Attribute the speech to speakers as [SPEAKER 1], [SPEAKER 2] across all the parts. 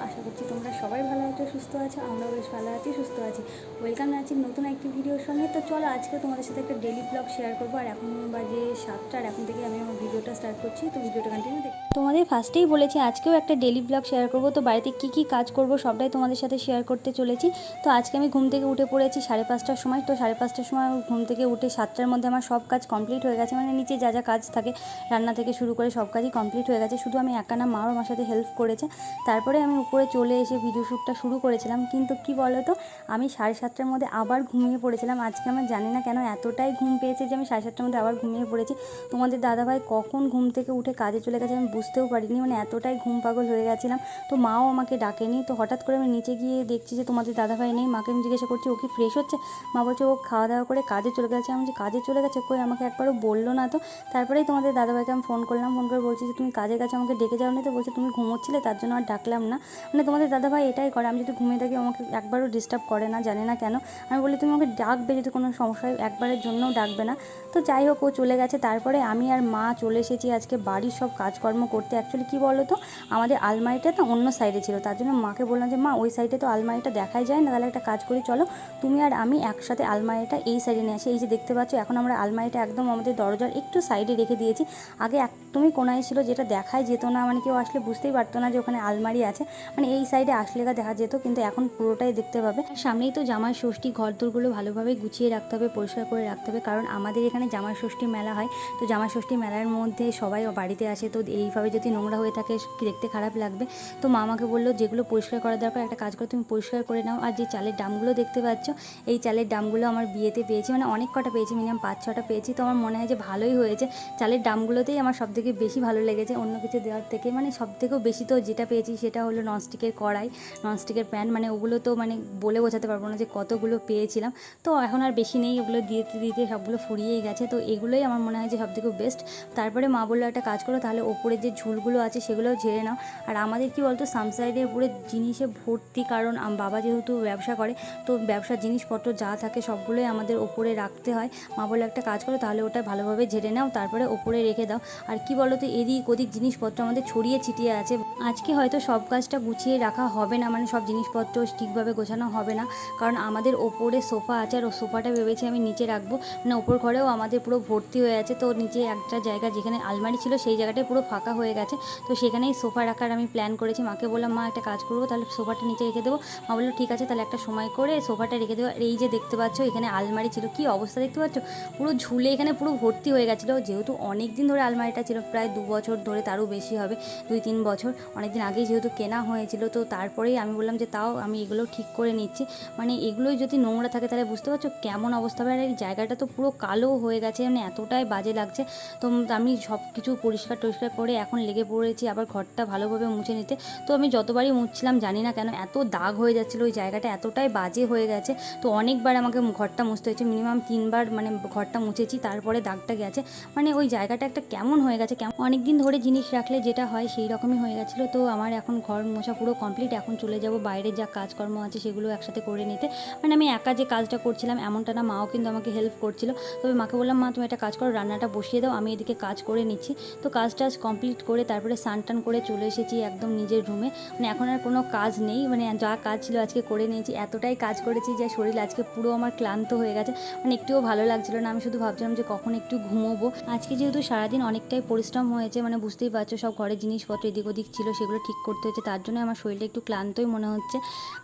[SPEAKER 1] আশা করছি তোমরা সবাই আছো সুস্থ আছো? আমরাও বেশ ভালো আছি, সুস্থ আছি। ওয়েলকাম জানাচ্ছি নতুন একটি ভিডিওর সঙ্গে। তো চলো, আজকে তোমাদের সাথে একটা ডেলি ব্লগ শেয়ার করব। আর এখন বাজে সাতটার এখন থেকে আমি আমার ভিডিওটা স্টার্ট করছি। তো ভিডিওটা কন্টিনিউ দেখ তোমাদের ফার্স্টেই বলেছি, আজকেও একটা ডেলি ব্লগ শেয়ার করব। তো বাড়িতে কী কী কাজ করব সবটাই তোমাদের সাথে শেয়ার করতে চলেছি। তো আজকে আমি ঘুম থেকে উঠে পড়েছি সাড়ে পাঁচটার সময়। তো সাড়ে পাঁচটার সময় ঘুম থেকে উঠে সাতটার মধ্যে আমার সব কাজ কমপ্লিট হয়ে গেছে। মানে নিচে যা যা কাজ থাকে, রান্না থেকে শুরু করে সব কাজই কমপ্লিট হয়ে গেছে। শুধু আমি একা না মাও আমার সাথে হেল্প করেছে। তারপরে আমি উপরে চলে এসে ভিডিও শ্যুটটা শুরু করেছিলাম। কিন্তু কি বলো তো আমি সাড়ে সাতটার মধ্যে আবার ঘুমিয়ে পড়েছিলাম। আজকে আমার জানি না কেন এতটাই ঘুম পেয়েছে যে আমি সাড়ে সাতটার মধ্যে আবার ঘুমিয়ে পড়েছি। তোমাদের দাদাভাই কখন ঘুম থেকে উঠে কাজে চলে গেছে আমি বুঝতেও পারিনি। মানে এতটাই ঘুম পাগল হয়ে গেছিলাম। তো মাও আমাকে ডাকেনি। তো হঠাৎ করে আমি নিচে গিয়ে দেখছি যে তোমাদের দাদাভাই নেই। মাকে আমি জিজ্ঞাসা করছি, ও কি ফ্রেশ হচ্ছে? মা বলছে, ও খাওয়া দাওয়া করে কাজে চলে গেছে। আমি যে কাজে চলে গেছে? কই? আমাকে একবারও বলল না তো? তারপরেই তোমাদের দাদাভাইকে আমি ফোন করলাম। ফোন করে বলছি যে, তুমি কাজের কাছে আমাকে ডেকে যাও না তো? বলছে, তুমি ঘুমোচ্ছিলে? তার জন্য আর ডাকলাম না। মানে তোমাদের দাদাভাই এটাই করে। আমি যদি ঘুমিয়ে থাকি আমাকে একবারও ডিস্টার্ব করে না, জানে না কেন। আমি বলি, তুমি আমাকে ডাকবে যদি কোনো সমস্যা হয়, একবারের জন্যও ডাকবে না। তো যাই হোক, ও চলে গেছে। তারপরে আমি আর মা চলে এসেছি আজকে বাড়ির সব কাজকর্ম করতে। অ্যাকচুয়ালি কী বলো তো আমাদের আলমারিটা না অন্য সাইডে ছিল। তার জন্য মাকে বললাম যে, মা, ওই সাইডে তো আলমারিটা দেখাই যায় না, তাহলে একটা কাজ করি, চলো। তুমি আর আমি একসাথে আলমারিটা এই সাইডে নিয়ে আসি। এই যে দেখতে পাচ্ছ, এখন আমরা আলমারিটা একদম আমাদের দরজার একটু সাইডে রেখে দিয়েছি। আগে একদমই কোনায় ছিল, যেটা দেখাই যেত না। মানে কেউ আসলে বুঝতেই পারতো না যে ওখানে আলমারি আছে। মানে এই সাইডে আসলে দেখা যেত কিন্তু এখন পুরোটাই দেখতে পাবে। সামনেই তো জামাই ষষ্ঠী ঘর দোরগুলো ভালোভাবে গুছিয়ে রাখতে হবে, পরিষ্কার করে রাখতে হবে। কারণ আমাদের এখানে জামাই ষষ্ঠী মেলা হয়। তো জামাই ষষ্ঠী মেলার মধ্যে সবাই বাড়িতে আসে। তো এইভাবে যদি নোংরা হয়ে থাকে দেখতে খারাপ লাগবে? তো মা আমাকে বলল, যেগুলো পরিষ্কার করা দরকার, একটা কাজ করে, তুমি পরিষ্কার করে নাও। আর যে চালের ডামগুলো দেখতে পাচ্ছ, এই চালের ডামগুলো আমার বিয়েতে পেয়েছি। মানে অনেক কটা পেয়েছি, মিনিমাম পাঁচ ছটা পেয়েছি। তো আমার মনে হয় যে ভালোই হয়েছে। চালের ডামগুলোতেই আমার সবথেকে বেশি ভালো লেগেছে। অন্য কিছু দেওয়ার থেকে মানে সবথেকেও বেশি তো যেটা পেয়েছি, সেটা হলো ননস্টিকের কড়াই। ননস্টিকের প্যান মানে ওগুলো তো মানে বলে বোঝাতে পারব না যে কতগুলো পেয়েছিলাম। তো এখন আর বেশি নেই ওগুলো দিতে দিতে সবগুলো ফুরিয়েই গেছে। তো এগুলোই আমার মনে হয় যে সবথেকে বেস্ট তারপরে মা বলল একটা কাজ করো, তাহলে ওপরে যে ঝুলগুলো আছে সেগুলোও ঝেড়ে নাও। আর আমাদের কি বলতো সামসাইডের উপরে জিনিসে ভর্তি, কারণ বাবা যেহেতু ব্যবসা করে, তো ব্যবসার জিনিসপত্র যা থাকে সবগুলোই আমাদের ওপরে রাখতে হয়। মা বলল একটা কাজ করো, তাহলে ওটা ভালোভাবে ঝেড়ে নাও, তারপরে ওপরে রেখে দাও। আর কি বলো তো এদিক ওদিক জিনিসপত্র আমাদের ছড়িয়ে ছিটিয়ে আছে। আজকে হয়তো সব কাজটা গুছিয়ে রাখা হবে না মানে সব জিনিসপত্র ঠিকভাবে গোছানো হবে না। কারণ আমাদের ওপরে সোফা আছে আর ও সোফাটা ভেবেছি আমি নিচে রাখব। মানে ওপর ঘরেও আমাদের পুরো ভর্তি হয়ে আছে। তো নিচে একটা জায়গা যেখানে আলমারি ছিল সেই জায়গাটায় পুরো ফাঁকা হয়ে গেছে। তো সেখানেই সোফা রাখার আমি প্ল্যান করেছি। মাকে বললাম, মা, একটা কাজ করব, তাহলে সোফাটা নিচে রেখে দেবো। মা বলল, ঠিক আছে, তাহলে একটা সময় করে সোফাটা রেখে দেবো। এই যে দেখতে পাচ্ছ, এখানে আলমারি ছিল। কি অবস্থা দেখতে পাচ্ছ? পুরো ঝুলে এখানে পুরো ভর্তি হয়ে গেছিল। যেহেতু অনেক দিন ধরে আলমারিটা ছিল, প্রায় দু বছর ধরে তারও বেশি হবে, দুই তিন বছর। অনেক দিন আগেই যেহেতু কেনা হয়েছিল, তো তারপরেই আমি বললাম যে তাও আমি এগুলো ঠিক করে নিচ্ছি। মানে এগুলোই যদি নোংরা থাকে তাহলে বুঝতে পারছ কেমন অবস্থা। হবে আর এই জায়গাটা তো পুরো কালো হয়ে গেছে মানে এতটাই বাজে লাগছে। তো আমি সব কিছু পরিষ্কার টরিষ্কার করে এখন লেগে পড়েছি, আবার ঘরটা ভালোভাবে মুছে নিতে। তো আমি যতবারই মুছছিলাম জানি না কেন এত দাগ হয়ে যাচ্ছিল ওই জায়গাটা, এতটাই বাজে হয়ে গেছে। তো অনেকবার আমাকে ঘরটা মুছতে হয়েছে, মিনিমাম তিনবার মানে ঘরটা মুছেছি, তারপরে দাগটা গেছে। মানে ওই জায়গাটা একটা কেমন হয়ে গেছে, কেমন অনেক দিন ধরে জিনিস রাখলে যেটা হয় সেই রকমই হয়ে গেছিল। তো আমার এখন ঘর মোছা পুরো কমপ্লিট এখন চলে যাব বাইরে যা কাজকর্ম আছে সেগুলো একসাথে করে নিতে। মানে আমি একা যে কাজটা করছিলাম এমনটা না, মাও কিন্তু আমাকে হেল্প করছিল। তবে মাকে বললাম, মা, তুমি একটা কাজ করো, রান্নাটা বসিয়ে দাও, আমি এদিকে কাজ করে নিচ্ছি। তো কাজ টাজ কমপ্লিট করে তারপরে স্নান টান করে চলে এসেছি একদম নিজের রুমে মানে এখন আর কোনো কাজ নেই মানে যা কাজ ছিল আজকে করে নিয়েছি। এতটাই কাজ করেছি যে শরীর আজকে পুরো আমার ক্লান্ত হয়ে গেছে। মানে একটুও ভালো লাগছিল না, আমি শুধু ভাবছিলাম যে কখন একটু ঘুমোবো। আজকে যেহেতু সারাদিন অনেকটাই পরিশ্রম হয়েছে মানে বুঝতেই পারছ সব ঘরে জিনিসপত্র এদিক ওদিক ছিল, সেগুলো ঠিক করতে হয়েছে। তার জন্য আমার শরীরটা একটু ক্লান্তই মনে হচ্ছে।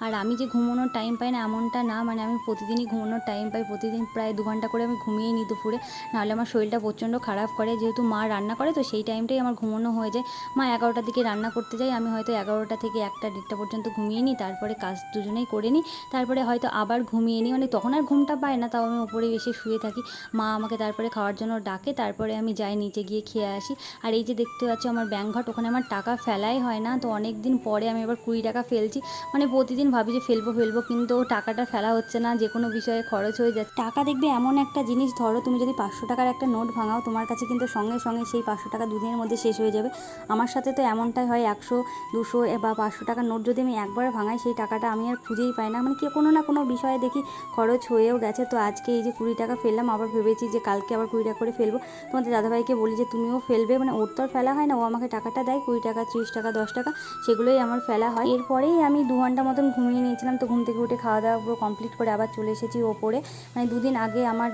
[SPEAKER 1] আর আমি যে ঘুমানোর টাইম পাই না এমনটা না মানে আমি প্রতিদিনই ঘুমানোর টাইম পাই। প্রতিদিন প্রায় দু ঘণ্টা করে আমি ঘুমিয়েই নিই দুপুরে। নাহলে আমার শরীরটা প্রচণ্ড খারাপ করে। যেহেতু মা রান্না করে, তো সেই টাইমটাই আমার ঘুমানো হয়ে যায়। মা এগারোটার দিকে রান্না করতে যাই আমি হয়তো এগারোটা থেকে একটা, দেড়টা পর্যন্ত ঘুমিয়ে নিই। তারপরে কাজ দুজনেই করে নিই। তারপরে হয়তো আবার ঘুমিয়ে নিই। মানে তখন আর ঘুমটা পায় না, তাও আমি উপরে এসে শুয়ে থাকি। মা আমাকে তারপরে খাওয়ার জন্য ডাকে। তারপরে আমি যাই নিচে গিয়ে খেয়ে আসি। আর এই যে দেখতে পাচ্ছি আমার ব্যাংক ঘট, ওখানে আমার টাকা ফেলাই হয় না। তো অনেক দিন পরে আমি এবার কুড়ি টাকা ফেলছি। মানে প্রতিদিন ভাবি যে ফেলব ফেলব, কিন্তু টাকাটা ফেলা হচ্ছে না, যে কোনো বিষয়ে খরচ হয়ে যাচ্ছে। টাকা দেখবে এমন একটা জিনিস, ধরো তুমি যদি পাঁচশো টাকার একটা নোট ভাঙাও, তোমার কাছে কিন্তু সঙ্গে সঙ্গে সেই পাঁচশো টাকা দুদিনের মধ্যে শেষ হয়ে যাবে। আমার সাথে তো এমনটাই হয়, একশো, দুশো বা পাঁচশো টাকার নোট যদি আমি একবার ভাঙাই, সেই টাকাটা আমি আর খুঁজেই পাই না। মানে কি কোনো না কোনো বিষয়ে দেখি খরচ হয়েও গেছে। তো আজকে এই যে কুড়ি টাকা ফেললাম, আবার ভেবেছি যে কালকে আবার কুড়ি টাকা করে ফেলব। তোমাদের দাদাভাইকে বলি যে, তুমিও ফেলবে। মানে ওর তো আর ফেলা হয় না, ও আমাকে টাকাটা দেয়, কুড়ি টাকা, ত্রিশ টাকা, দশ টাকা, সেগুলোই আমার ফেলা হয়। এরপরেই আমি দু ঘণ্টা মতন ঘুমিয়ে নিয়েছিলাম তো ঘুম থেকে উঠে খাওয়া দাওয়া পুরো কমপ্লিট করে আবার চলে এসেছি ওপরে। মানে দুদিন আগে আমার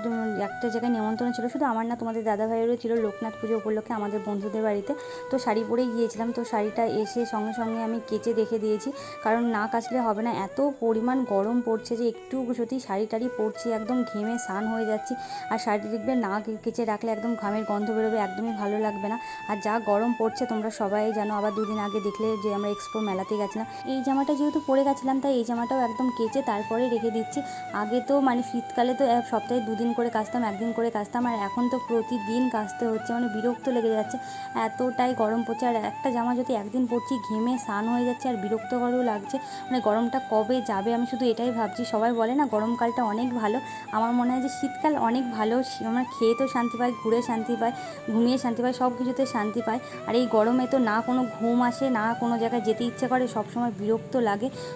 [SPEAKER 1] একটা জায়গায় নিমন্ত্রণ ছিল, শুধু আমার না, তোমাদের দাদাভাইয়েরও ছিল লোকনাথ পুজো উপলক্ষে আমাদের বন্ধুদের বাড়িতে। তো শাড়ি পরেই গিয়েছিলাম, তো শাড়িটা এসে সঙ্গে সঙ্গে আমি কেচে রেখে দিয়েছি। কারণ না কাচলে হবে না, এত পরিমাণ গরম পড়ছে যে একটু যদি শাড়ি টাড়ি পরছি, একদম ঘেমে স্নান হয়ে যাচ্ছি। আর শাড়ি দেখবে না কেচে রাখলে একদম ঘামের গন্ধ বেরোবে, একদমই ভালো লাগবে না। আর যা গরম পড়ছে তোমরা সবাই জানো, আবার দুদিন আগে দেখলে যে আমরা এক্সপো মেলাতে গেছিলাম। এই জামাটা যেহেতু পরে গেছিলাম, তাই এই জামাটাও একদম কেচে তারপরে রেখে দিচ্ছি। আগে তো মানে শীতকালে তো এক সপ্তাহে দুদিন করে কাচতাম, একদিন করে কাচতাম, আর এখন তো প্রতিদিন কাচতে হচ্ছে মানে বিরক্ত লেগে যাচ্ছে। এতটাই গরম পড়ছে, আর একটা জামা যদি একদিন পরছি, ঘেমে স্নান হয়ে যাচ্ছে, আর বিরক্তকরও লাগছে। মানে গরমটা কবে যাবে, আমি শুধু এটাই ভাবছি। সবাই বলে না, গরমকালটা অনেক ভালো। আমার মনে হয় যে শীতকাল অনেক ভালো আমরা খেয়ে তো শান্তি পাই, ঘুরে শান্তি পাই, ঘুমিয়ে শান্তি পাই, সব কিছুতে শান্তি পাই। আর এই গরমে তো না কোনো ঘুম আসে, না কোনো জায়গায় যেতে ইচ্ছে করে, সবসময় বিরক্ত লাগে।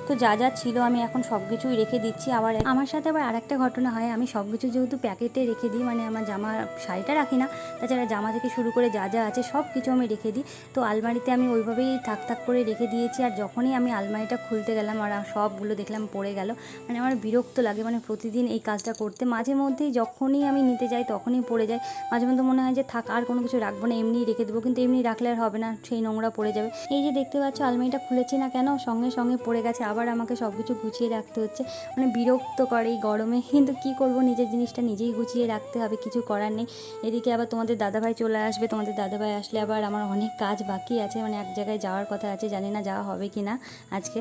[SPEAKER 1] তো যা যা ছিল আমি এখন সব কিছুই রেখে দিচ্ছি। আবার আমার সাথে আবার আরেকটা ঘটনা হয়। আমি সব কিছু যেহেতু প্যাকেটে রেখে দিই মানে আমার জামা শাড়িটা রাখি না, তাছাড়া জামা থেকে শুরু করে যা যা আছে সব কিছু আমি রেখে দিই। তো আলমারিতে আমি ওইভাবেই থাক থাক করে রেখে দিয়েছি। আর যখনই আমি আলমারিটা খুলতে গেলাম আর সবগুলো দেখলাম পড়ে গেল মানে আমার বিরক্ত লাগে। মানে প্রতিদিন এই কাজটা করতে, মাঝে মধ্যেই যখনই আমি নিতে যাই তখনই পড়ে যায়। মাঝে মধ্যে মনে হয় যে থাক, আর কোনো কিছু রাখব না, এমনিই রেখে দেবো। কিন্তু এমনি রাখলে আর হবে না, সেই নোংরা পড়ে যাবে। এই যে দেখতে পাচ্ছ, আলমারিটা খুলেছি না কেন? সঙ্গে সঙ্গে পড়ে গেছে, আবার আমাকে সব কিছু গুছিয়ে রাখতে হচ্ছে। মানে বিরক্ত করে এই গরমে। কিন্তু কি করব? নিজের জিনিসটা নিজেই গুছিয়ে রাখতে হবে, কিছু করার নেই। এদিকে আবার তোমাদের দাদাভাই চলে আসবে, তোমাদের দাদাভাই আসলে আবার আমার অনেক কাজ বাকি আছে। মানে এক জায়গায় যাওয়ার কথা আছে, জানি না যাওয়া হবে কি না আজকে।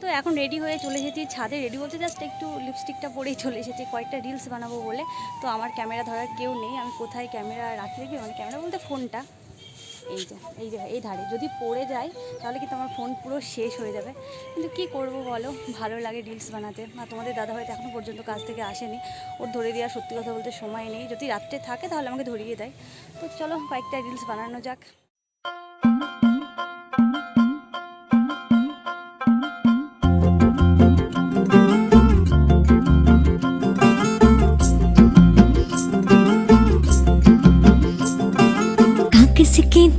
[SPEAKER 1] তো এখন রেডি হয়ে চলে এসেছি ছাদে। রেডি বলতে জাস্ট একটু লিপস্টিকটা পরেই চলে এসেছি। কয়েকটা রিলস বানাবো বলে। তো আমার ক্যামেরা ধরার কেউ নেই। আমি কোথায় ক্যামেরা রাখি দেখি? মানে ক্যামেরা বলতে ফোনটা এই যে এই যে, এই ধারে। যদি পড়ে যায়, তাহলে কিন্তু আমার ফোন পুরো শেষ হয়ে যাবে। কিন্তু কি করব বলো? ভালো লাগে রিলস বানাতে। বা তোমাদের দাদা হয়তো এখনও পর্যন্ত কাজ থেকে আসেনি। ওর ধরে দেওয়া সত্যি কথা বলতে সময় নেই। যদি রাত্রে থাকে, তাহলে আমাকে ধরিয়ে দেয়। তো চলো, কয়েকটা রিলস বানানো যাক।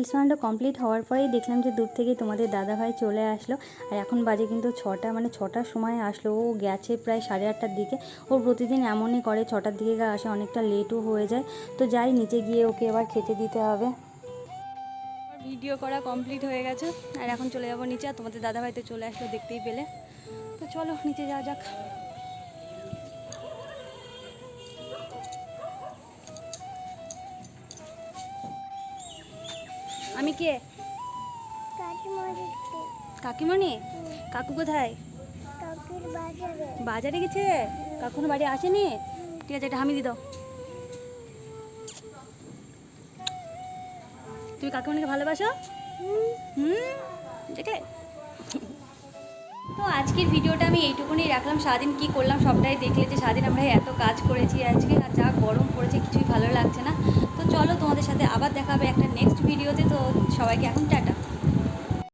[SPEAKER 1] রিলস বানানো কমপ্লিট হওয়ার পরেই দেখলাম যে দূর থেকে তোমাদের দাদাভাই চলে আসলো। আর এখন বাজে কিন্তু ছটা মানে ছটার সময় আসলো। ও গেছে প্রায় সাড়ে আটটার দিকে। ও প্রতিদিন এমনই করে, ছটার দিকে আসে, অনেকটা লেটও হয়ে যায়। তো যাই, নিচে গিয়ে ওকে এবার খেতে দিতে হবে। ভিডিও করা কমপ্লিট হয়ে গেছে। আর এখন চলে যাব নিচে, আর তোমাদের দাদাভাই তো চলে আসলো দেখতেই পেলে। তো চলো, নিচে যাওয়া যাক। আমি কে? কাকিমণি। কাকু কোথায়? বাজারে। গেছে? কাকুন বাড়ি আসেনি? ঠিক আছে এটা হামি দি দাও। তুমি কাকিমণিকে ভালোবাসো? হুম। দেখে তো আজকের ভিডিওটা আমি এইটুকুনি রাখলাম। সারাদিন কি করলাম সবটাই দেখলে যে সারাদিন আমরা এত কাজ করেছি আজকে আর যা গরম পড়েছে কিছুই ভালো লাগছে না। চলো তোমাদের সাথে আবার দেখা হবে একটা নেক্সট ভিডিওতে তো সবাইকে এখন টাটা।